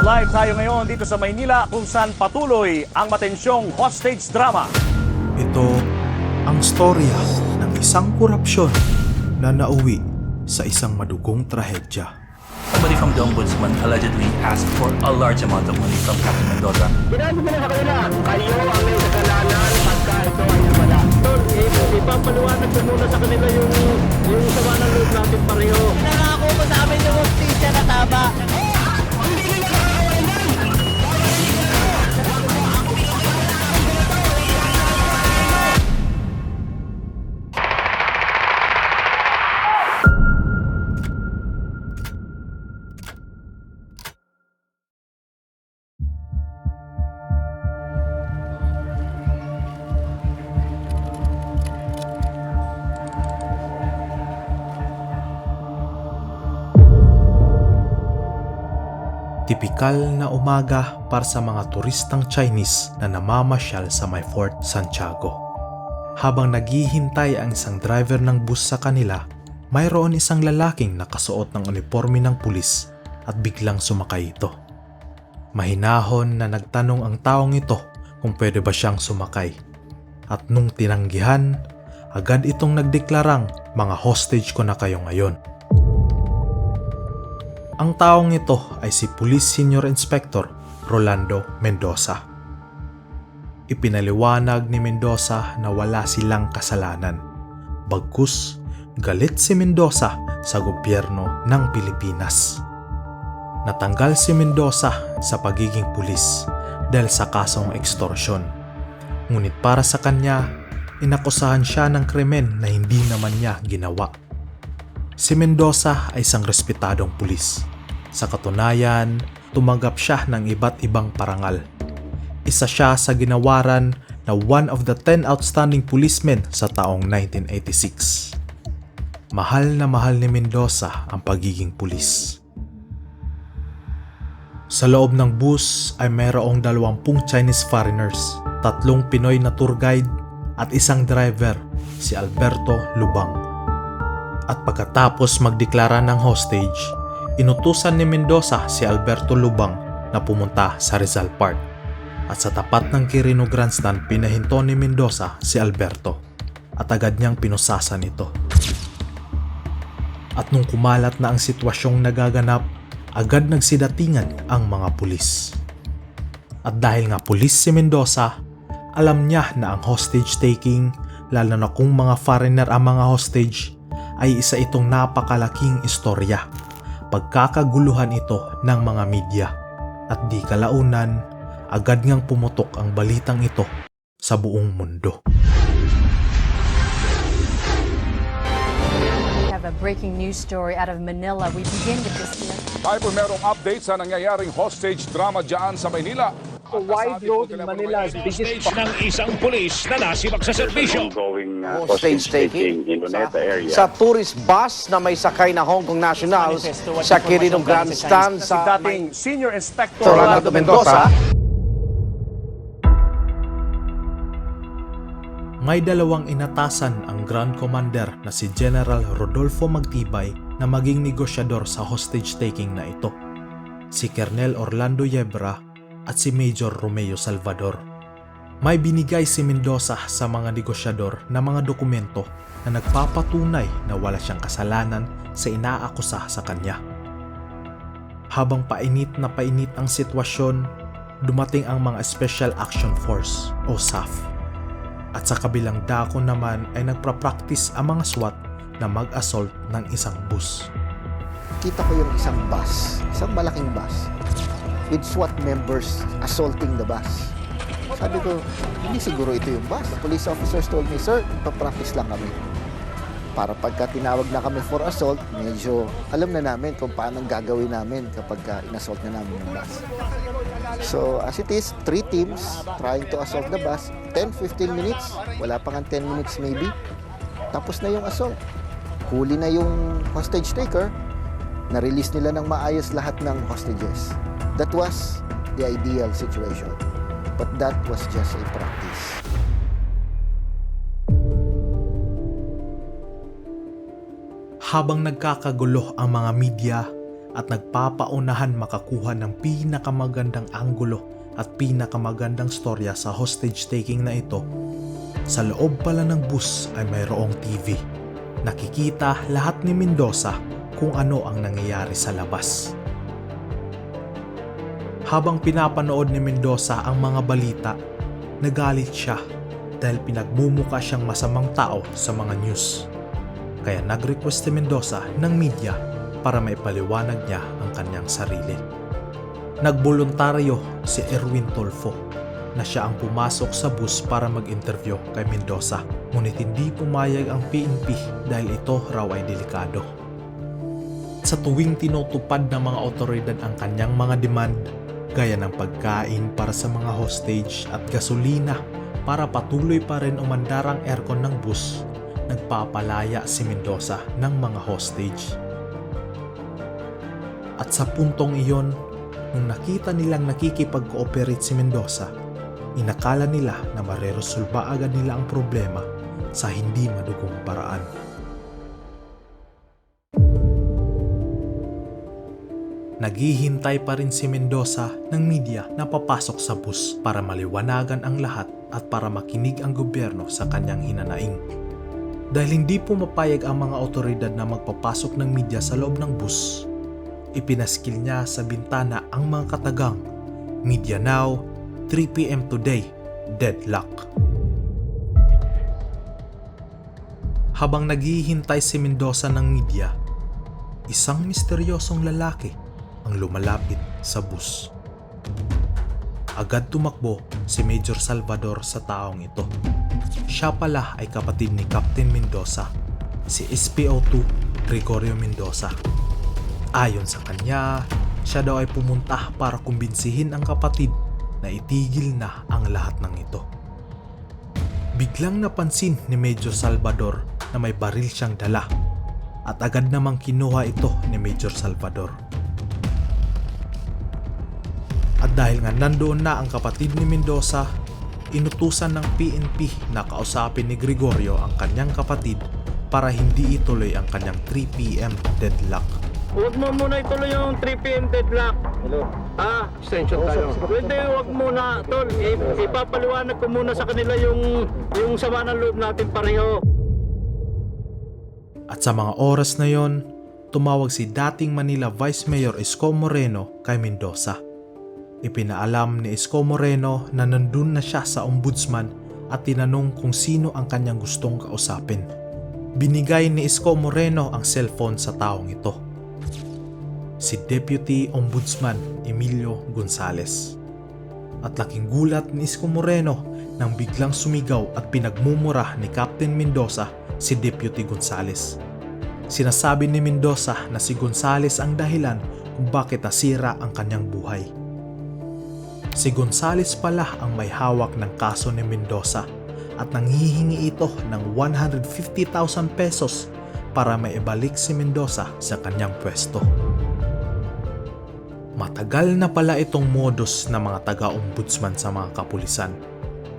Live tayo ngayon dito sa Maynila kung saan patuloy ang matensyong hostage drama. Ito ang storya ng isang korupsyon na nauwi sa isang madugong trahedya. Somebody from the ombudsman allegedly asked for a large amount of money from Captain Mendoza. Sinabi ko na sa kanila, kayo ang may kasalanan pagka ito ay nawala. Tol, eh, ipapaliwanag ko muna sa kanila yung, yung sama ng loob natin pareho. Nangako mo sa amin yung hostisya na tama. Tipikal na umaga para sa mga turistang Chinese na namamasyal sa may Fort Santiago. Habang naghihintay ang isang driver ng bus sa kanila, mayroon isang lalaking nakasuot ng uniforme ng pulis at biglang sumakay ito. Mahinahon na nagtanong ang taong ito kung pwede ba siyang sumakay. At nung tinanggihan, agad itong nagdeklarang mga hostage ko na kayo ngayon. Ang taong ito ay si Police Senior Inspector Rolando Mendoza. Ipinaliwanag ni Mendoza na wala silang kasalanan. Bagkus, galit si Mendoza sa gobyerno ng Pilipinas. Natanggal si Mendoza sa pagiging pulis dahil sa kasong extortion. Ngunit para sa kanya, inakusahan siya ng krimen na hindi naman niya ginawa. Si Mendoza ay isang respetadong pulis. Sa katunayan, tumanggap siya ng iba't ibang parangal. Isa siya sa ginawaran na one of the 10 outstanding policemen sa taong 1986. Mahal na mahal ni Mendoza ang pagiging pulis. Sa loob ng bus ay mayroong 20 Chinese foreigners, tatlong Pinoy na tour guide at isang driver, si Alberto Lubang. At pagkatapos magdeklara ng hostage, inutusan ni Mendoza si Alberto Lubang na pumunta sa Rizal Park. At sa tapat ng Quirino Grandstand, pinahinto ni Mendoza si Alberto at agad niyang pinusasan ito. At nung kumalat na ang sitwasyong nagaganap, agad nagsidatingan ang mga pulis. At dahil nga pulis si Mendoza, alam niya na ang hostage taking, lalo na kung mga foreigner ang mga hostage, ay isa itong napakalaking istorya. Pagkakaguluhan ito ng mga media. At di kalaunan, agad ngang pumutok ang balitang ito sa buong mundo. We have a breaking news story out of Manila. We begin with this. Tayo po merong update sa nangyayaring hostage drama dyan sa Maynila. A wide road in Manila's biggest stage ng isang pulis na nasibak sa serbisyo. ongoing uh, Hostage hostage taking in Luneta area. sa tourist bus na may sakay na Hong Kong nationals sa Quirino Grandstand Si sa dating Senior Inspector Rolando Mendoza. May dalawang inatasan ang Grand Commander na si General Rodolfo Magtibay na maging negosyador sa hostage-taking na ito. Si Colonel Orlando Yebra at si Major Romeo Salvador. May binigay si Mendoza sa mga negosyador na mga dokumento na nagpapatunay na wala siyang kasalanan sa inaakusa sa kanya. Habang painit na painit ang sitwasyon, dumating ang mga Special Action Force o SAF at sa kabilang dako naman ay nagpra-practice ang mga SWAT na mag-assault ng isang bus. kita ko yung isang bus, isang malaking bus, with SWAT members assaulting the bus. Sabi ko, hindi siguro ito yung bus. Police officers told me, Sir, papractice lang kami. Para pagka tinawag na kami for assault, medyo alam na namin kung paano gagawin namin kapag ka inassault na namin yung bus. So, as it is, three teams trying to assault the bus. 10-15 minutes, wala pa nga 10 minutes maybe. Tapos na yung assault. Huli na yung hostage taker, na-release nila ng maayos lahat ng hostages. That was the ideal situation. But that was just a practice. Habang nagkakagulo ang mga media, at nagpapaunahan makakuha ng pinakamagandang anggulo at pinakamagandang storya sa hostage taking na ito, sa loob pala ng bus ay mayroong TV. Nakikita lahat ni Mendoza kung ano ang nangyayari sa labas. Habang pinapanood ni Mendoza ang mga balita, nagalit siya dahil pinagmumuka siyang masamang tao sa mga news. Kaya nag-request si Mendoza ng media para maipaliwanag niya ang kanyang sarili. Nagboluntaryo si Erwin Tolfo na siya ang pumasok sa bus para mag-interview kay Mendoza ngunit hindi pumayag ang PNP dahil ito raw ay delikado. Sa tuwing tinutupad ng mga otoridad ang kanyang mga demand gaya ng pagkain para sa mga hostage at gasolina para patuloy pa rin umandar ang aircon ng bus, nagpapalaya si Mendoza ng mga hostage. At sa puntong iyon, nung nakita nilang nakikipag-cooperate si Mendoza, inakala nila na mareresolba agad nila ang problema sa hindi madugong paraan. Naghihintay pa rin si Mendoza ng media na papasok sa bus para maliwanagan ang lahat at para makinig ang gobyerno sa kanyang hinanaing. Dahil hindi pumapayag ang mga otoridad na magpapasok ng media sa loob ng bus, ipinaskil niya sa bintana ang mga katagang Media Now, 3pm today, deadlock. Habang naghihintay si Mendoza ng media, isang misteryosong lalaki ang lumalapit sa bus. Agad tumakbo si Major Salvador sa taong ito. Siya pala ay kapatid ni Captain Mendoza, si SPO2 Gregorio Mendoza. Ayon sa kanya, siya daw ay pumunta para kumbinsihin ang kapatid na itigil na ang lahat ng ito. Biglang napansin ni Major Salvador na may baril siyang dala at agad namang kinuha ito ni Major Salvador. At dahil nga nandoon na ang kapatid ni Mendoza, inutusan ng PNP na kausapin ni Gregorio ang kanyang kapatid para hindi ituloy ang kanyang 3pm deadlock. Huwag mo muna ituloy yung 3pm deadlock. Hello? Ah, extension tayo. Pwede, huwag muna, tol. Ipapaliwanag ko muna sa kanila yung, yung sama ng loob natin pareho. At sa mga oras na yon, tumawag si dating Manila Vice Mayor Isko Moreno kay Mendoza. Ipinaalam ni Isko Moreno na nandun na siya sa ombudsman at tinanong kung sino ang kanyang gustong kausapin. Binigay ni Isko Moreno ang cellphone sa taong ito. Si Deputy Ombudsman Emilio Gonzales. At laking gulat ni Isko Moreno nang biglang sumigaw at pinagmumura ni Captain Mendoza si Deputy Gonzales. Sinasabi ni Mendoza na si Gonzales ang dahilan kung bakit nasira ang kanyang buhay. Si Gonzales pala ang may hawak ng kaso ni Mendoza at nanghihingi ito ng 150,000 pesos para maibalik si Mendoza sa kanyang pwesto. Matagal na pala itong modus ng mga taga-ombudsman sa mga kapulisan.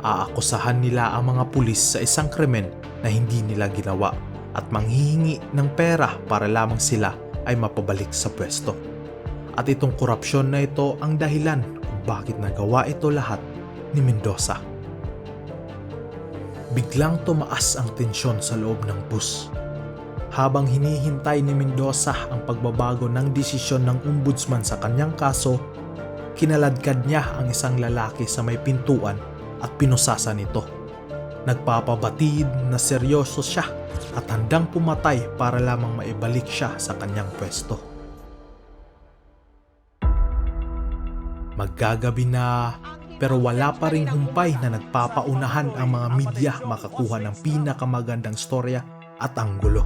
Aakusahan nila ang mga pulis sa isang krimen na hindi nila ginawa at manghihingi ng pera para lamang sila ay mapabalik sa pwesto. At itong korupsyon na ito ang dahilan bakit nagawa ito lahat ni Mendoza. Biglang tumaas ang tensyon sa loob ng bus. Habang hinihintay ni Mendoza ang pagbabago ng desisyon ng ombudsman sa kanyang kaso, kinaladkad niya ang isang lalaki sa may pintuan at pinusasa nito. Nagpapabatid na seryoso siya at handang pumatay para lamang maibalik siya sa kanyang pwesto. Maggagabi na pero wala pa ring humpay na nagpapaunahan ang mga media makakuha ng pinakamagandang storya at anggulo.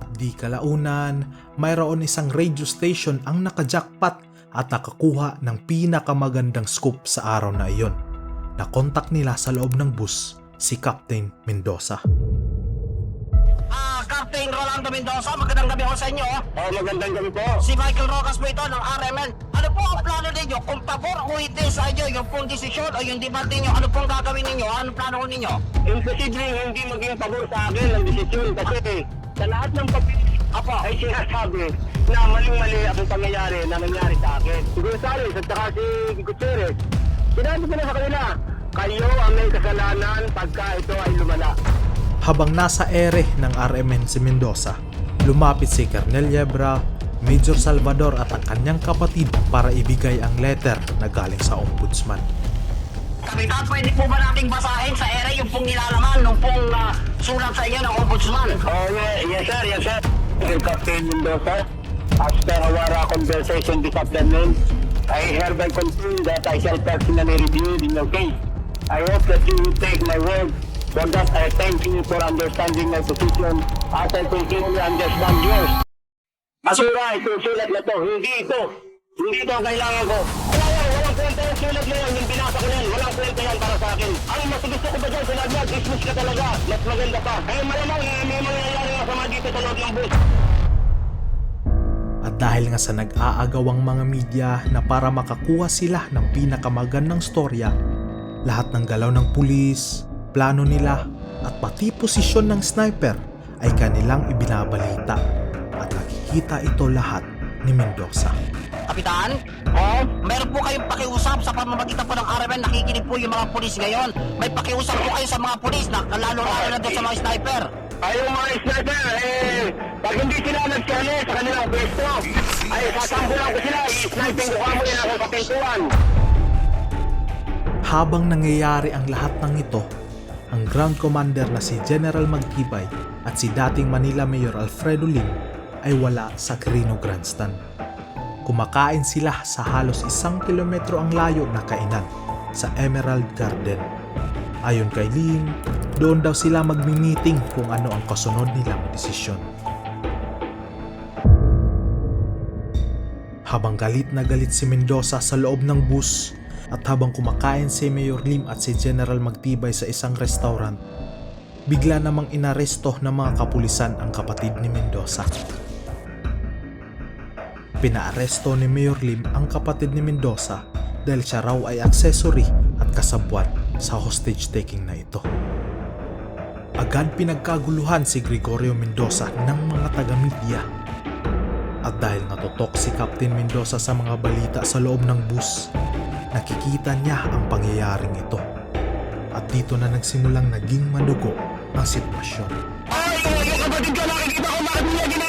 At di kalaunan, mayroon isang radio station ang nakajackpot at nakakuha ng pinakamagandang scoop sa araw na iyon. Nakontak nila sa loob ng bus si Captain Mendoza. Ah, Captain Rolando Mendoza, magandang gabi ho sa inyo. Oh, magandang gabi po. Si Michael Rocas po ito ng RMN. Ninyo? Kung pabor o hindi sa inyo, yung pong desisyon o yung debate ninyo, ano pong gagawin ninyo? Ano plano ninyo? Imposible hindi maging pabor sa akin ang desisyon kasi sa lahat ng papel Apo, ay sinasabi na maling-mali ang pangyayari na nangyari sa akin. Si Gonzales at saka si Gutierrez, sinabi ko na sa kanila, kayo ang may kasalanan pagka ito ay lumala. Habang nasa ere ng RMN si Mendoza, lumapit si Colonel Yebra, Major Salvador at ang kanyang kapatid para ibigay ang letter na galing sa ombudsman. Kapitan, pwede po ba nating basahin sa ere yung pong nilalaman nung pong ah, sulat sa inyo ng ombudsman? Oh, yeah, yes sir, yes sir. Captain Mendoza, after our uh, conversation this afternoon, I hereby confirm that I shall personally review in your case. I hope that you will take my word. For that, I thank you for understanding my position as I completely understand yours. Masura, itong sulat na to, hindi ito. Hindi ito ang kailangan ko. Wala yan, walang kwenta yung sulat na yan, yung binasa ko yan, walang kwenta yan para sa akin. Ang mas gusto ko ba dyan, sinabi niya, dismiss ka talaga, mas maganda pa. Kaya malamang eh, may mangyayari masama dito sa loob ng bus. At dahil nga sa nag-aagawang mga media na para makakuha sila ng pinakamagandang storya, lahat ng galaw ng pulis, plano nila, at pati posisyon ng sniper ay kanilang ibinabalita at nakikita ito lahat ni Mendoza. Kapitan? Oh? Meron po kayong pakiusap sa pamamagitan po ng RMN. Nakikinig po yung mga pulis ngayon. May pakiusap po kayo sa mga pulis na lalo-lalo na doon sa mga sniper. Ay, yung mga sniper, eh, pag hindi sila nagkali sa kanilang pwesto, ay sasambulan ko sila, i-sniping ko kamo ako sa pintuan. Habang nangyayari ang lahat ng ito, ang ground commander na si General Magtibay at si dating Manila Mayor Alfredo Lim ay wala sa Quirino Grandstand. Kumakain sila sa halos isang kilometro ang layo na kainan sa Emerald Garden. Ayon kay Lim, doon daw sila magmi-meeting kung ano ang kasunod nilang desisyon. Habang galit na galit si Mendoza sa loob ng bus at habang kumakain si Mayor Lim at si General Magtibay sa isang restaurant, bigla namang inaresto ng mga kapulisan ang kapatid ni Mendoza. Pinaaresto ni Mayor Lim ang kapatid ni Mendoza dahil siya raw ay accessory at kasabwat sa hostage taking na ito. Agad pinagkaguluhan si Gregorio Mendoza ng mga taga-media. At dahil natutok si Captain Mendoza sa mga balita sa loob ng bus, nakikita niya ang pangyayaring ito. At dito na nagsimulang naging madugo ang sitwasyon. Ay, kapatid ko, nakikita ko bakit niya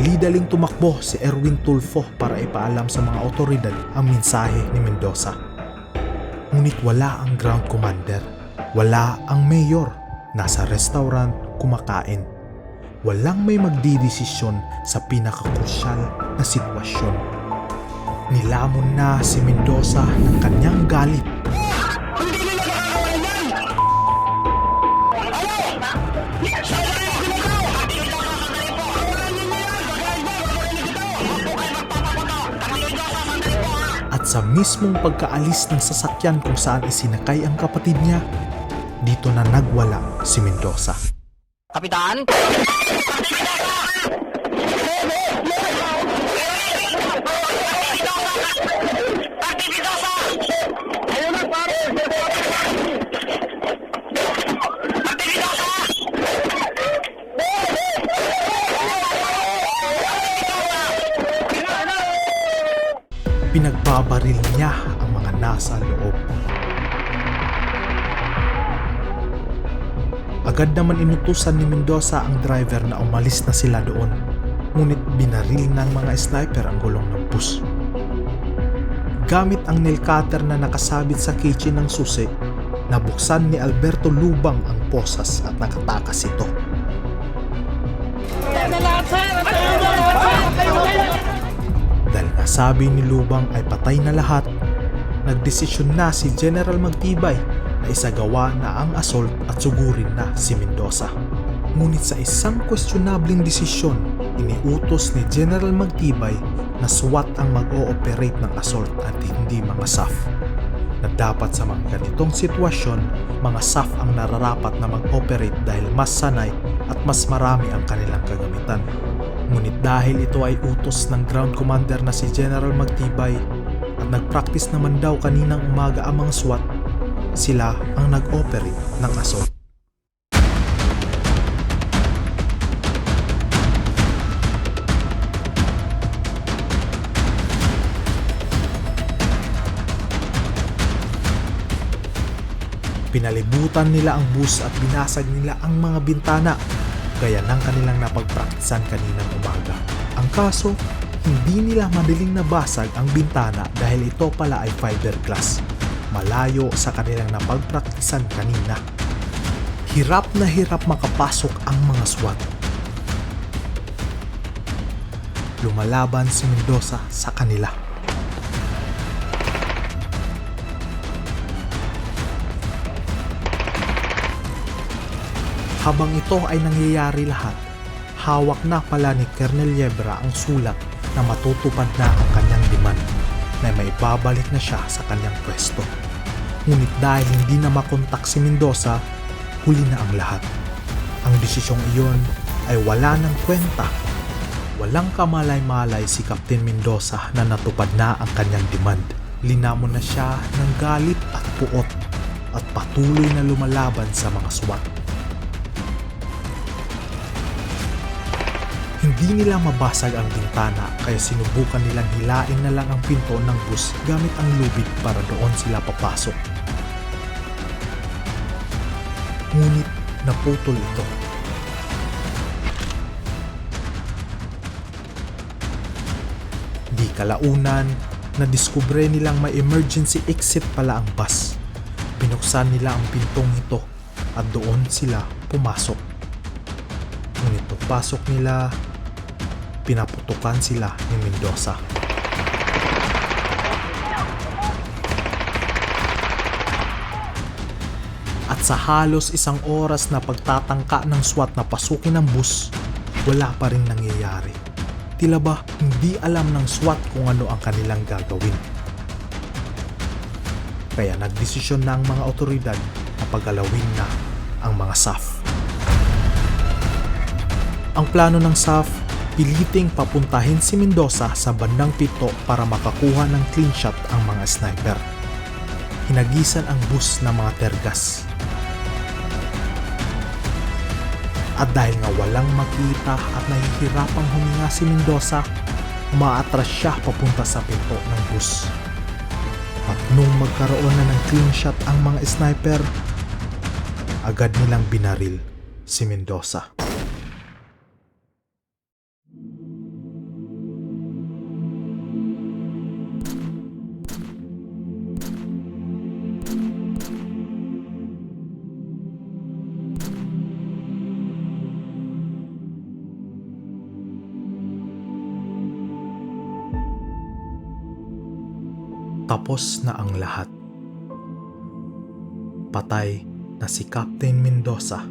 Dali-daling tumakbo si Erwin Tulfo para ipaalam sa mga otoridad ang mensahe ni Mendoza. Ngunit wala ang ground commander, wala ang mayor, nasa restaurant kumakain. Walang may magdidesisyon sa pinakakrusyal na sitwasyon. Nilamon na si Mendoza ng kanyang galit sa mismong pagkaalis ng sasakyan kung saan isinakay ang kapatid niya, dito na nagwala si Mendoza. Kapitan? Pinagbabaril niya ang mga nasa loob. Agad naman inutusan ni Mendoza ang driver na umalis na sila doon. Ngunit binaril ng mga sniper ang gulong ng bus. Gamit ang nail cutter na nakasabit sa kitchen ng susi, nabuksan ni Alberto Lubang ang posas at nakatakas ito. Nasabi ni Lubang ay patay na lahat, nagdesisyon na si General Magtibay na isagawa na ang assault at sugurin na si Mendoza. Ngunit sa isang questionabling desisyon, iniutos ni General Magtibay na SWAT ang mag-ooperate ng assault at hindi mga SAF. Na dapat sa mga ganitong sitwasyon, mga SAF ang nararapat na mag-operate dahil mas sanay at mas marami ang kanilang kagamitan. Ngunit dahil ito ay utos ng ground commander na si General Magtibay at nag-practice naman daw kaninang umaga ang mga SWAT, sila ang nag-operate ng assault. Pinalibutan nila ang bus at binasag nila ang mga bintana gaya ng kanilang napagpraktisan kaninang umaga. Ang kaso, hindi nila madaling nabasag ang bintana dahil ito pala ay fiberglass, malayo sa kanilang napagpraktisan kanina. Hirap na hirap makapasok ang mga SWAT. Lumalaban si Mendoza sa kanila. Habang ito ay nangyayari lahat, hawak na pala ni Colonel Yebra ang sulat na matutupad na ang kanyang demand na may babalik na siya sa kanyang pwesto. Ngunit dahil hindi na makontak si Mendoza, huli na ang lahat. Ang desisyong iyon ay wala ng kwenta. Walang kamalay-malay si Captain Mendoza na natupad na ang kanyang demand. Linamon na siya ng galit at puot at patuloy na lumalaban sa mga SWAT. Hindi nila mabasag ang bintana kaya sinubukan nilang hilain na lang ang pinto ng bus gamit ang lubid para doon sila papasok. Ngunit naputol ito. Di kalaunan, nadiskubre nilang may emergency exit pala ang bus. Binuksan nila ang pintong ito at doon sila pumasok. Ngunit pagpasok nila, pinaputukan sila ni Mendoza. At sa halos isang oras na pagtatangka ng SWAT na pasukin ang bus, wala pa rin nangyayari. Tila ba hindi alam ng SWAT kung ano ang kanilang gagawin. Kaya nagdesisyon na ang mga otoridad na pagalawin na ang mga SAF. Ang plano ng SAF, piliting papuntahin si Mendoza sa bandang pito para makakuha ng clean shot ang mga sniper. Hinagisan ang bus ng mga tergas. At dahil nga walang makita at nahihirapang huminga si Mendoza, maatras siya papunta sa pinto ng bus. At nung magkaroon na ng clean shot ang mga sniper, agad nilang binaril si Mendoza. Tapos na ang lahat. Patay na si Captain Mendoza.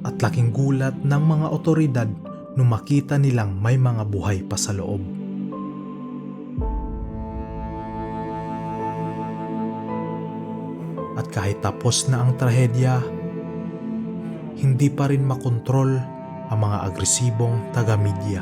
At laking gulat ng mga otoridad nung makita nilang may mga buhay pa sa loob. At kahit tapos na ang trahedya, hindi pa rin makontrol ang mga agresibong taga-media.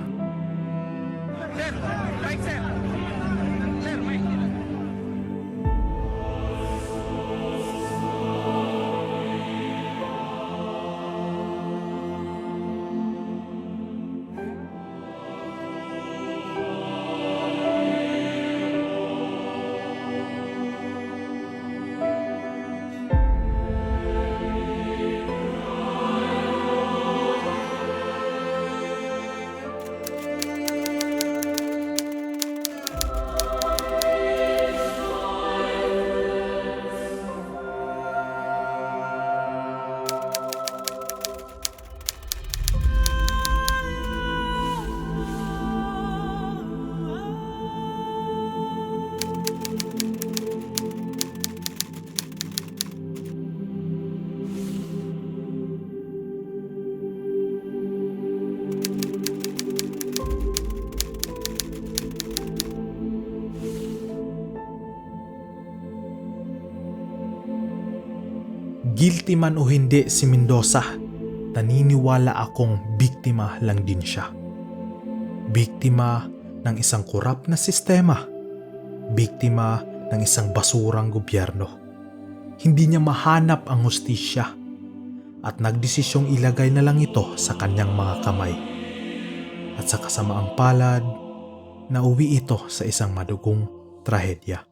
Guilty man o hindi si Mendoza, naniniwala akong biktima lang din siya. Biktima ng isang kurap na sistema. Biktima ng isang basurang gobyerno. Hindi niya mahanap ang hustisya at nagdesisyong ilagay na lang ito sa kanyang mga kamay. At sa kasamaang palad, nauwi ito sa isang madugong trahedya.